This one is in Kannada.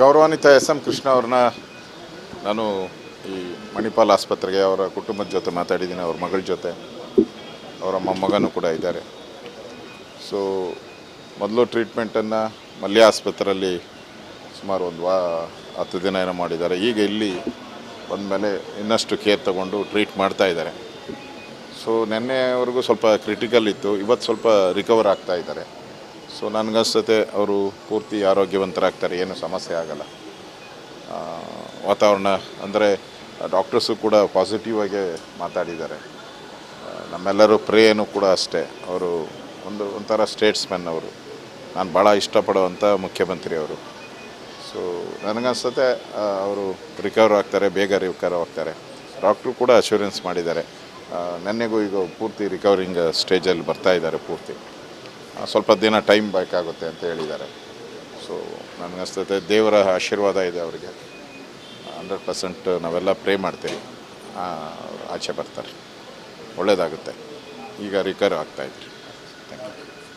ಗೌರವಾನ್ವಿತ ಎಸ್ ಎಂ ಕೃಷ್ಣ ಅವ್ರನ್ನ ನಾನು ಈ ಮಣಿಪಾಲ್ ಆಸ್ಪತ್ರೆಗೆ ಅವರ ಕುಟುಂಬದ ಜೊತೆ ಮಾತಾಡಿದ್ದೀನಿ, ಅವ್ರ ಮಗಳ ಜೊತೆ. ಅವರ ಮೊಮ್ಮಗನೂ ಕೂಡ ಇದ್ದಾರೆ. ಸೊ ಮೊದಲು ಟ್ರೀಟ್ಮೆಂಟನ್ನು ಮಲ್ಯ ಆಸ್ಪತ್ರೆಯಲ್ಲಿ ಸುಮಾರು ಒಂದು ವಾ, ಹತ್ತು ದಿನ ಏನೋ ಮಾಡಿದ್ದಾರೆ. ಈಗ ಇಲ್ಲಿ ಬಂದಮೇಲೆ ಇನ್ನಷ್ಟು ಕೇರ್ ತಗೊಂಡು ಟ್ರೀಟ್ ಮಾಡ್ತಾ ಇದ್ದಾರೆ. ಸೊ ನಿನ್ನೆವರೆಗೂ ಸ್ವಲ್ಪ ಕ್ರಿಟಿಕಲ್ ಇತ್ತು. ಇವತ್ತು ಸ್ವಲ್ಪ ರಿಕವರ್ ಆಗ್ತಾ ಇದ್ದಾರೆ. ಸೊ ನನಗನ್ಸುತ್ತೆ ಅವರು ಪೂರ್ತಿ ಆರೋಗ್ಯವಂತರಾಗ್ತಾರೆ, ಏನು ಸಮಸ್ಯೆ ಆಗಲ್ಲ. ವಾತಾವರಣ, ಅಂದರೆ ಡಾಕ್ಟರ್ಸು ಕೂಡ ಪಾಸಿಟಿವ್ ಆಗಿ ಮಾತಾಡಿದ್ದಾರೆ. ನಮ್ಮೆಲ್ಲರೂ ಪ್ರೇಯನು ಕೂಡ ಅಷ್ಟೇ. ಅವರು ಒಂದು, ಒಂಥರ ಸ್ಟೇಟ್ಸ್ಮನ್ ಅವರು. ನಾನು ಭಾಳ ಇಷ್ಟಪಡುವಂಥ ಮುಖ್ಯಮಂತ್ರಿ ಅವರು. ಸೊ ನನಗನ್ಸುತ್ತೆ ಅವರು ರಿಕವರ್ ಆಗ್ತಾರೆ, ಬೇಗ ರಿಕವರ್ ಆಗ್ತಾರೆ. ಡಾಕ್ಟ್ರು ಕೂಡ ಅಶ್ಯೂರೆನ್ಸ್ ಮಾಡಿದ್ದಾರೆ. ನನಗೂ ಈಗ ಪೂರ್ತಿ ರಿಕವರಿಂಗ್ ಸ್ಟೇಜಲ್ಲಿ ಬರ್ತಾ ಇದ್ದಾರೆ ಪೂರ್ತಿ. ಸ್ವಲ್ಪ ದಿನ ಟೈಮ್ ಬೇಕಾಗುತ್ತೆ ಅಂತ ಹೇಳಿದ್ದಾರೆ. ಸೊ ನನಗನ್ಸ್ತದೆ ದೇವರ ಆಶೀರ್ವಾದ ಇದೆ ಅವರಿಗೆ. ಹಂಡ್ರೆಡ್ ಪರ್ಸೆಂಟ್ ನಾವೆಲ್ಲ ಪ್ರೇ ಮಾಡ್ತೀವಿ. ಆಚೆ ಬರ್ತಾರೆ. ಒಳ್ಳೆಯದಾಗುತ್ತೆ ಈಗ ರಿಕವರ್ ಆಗ್ತಾಯಿದ್ರು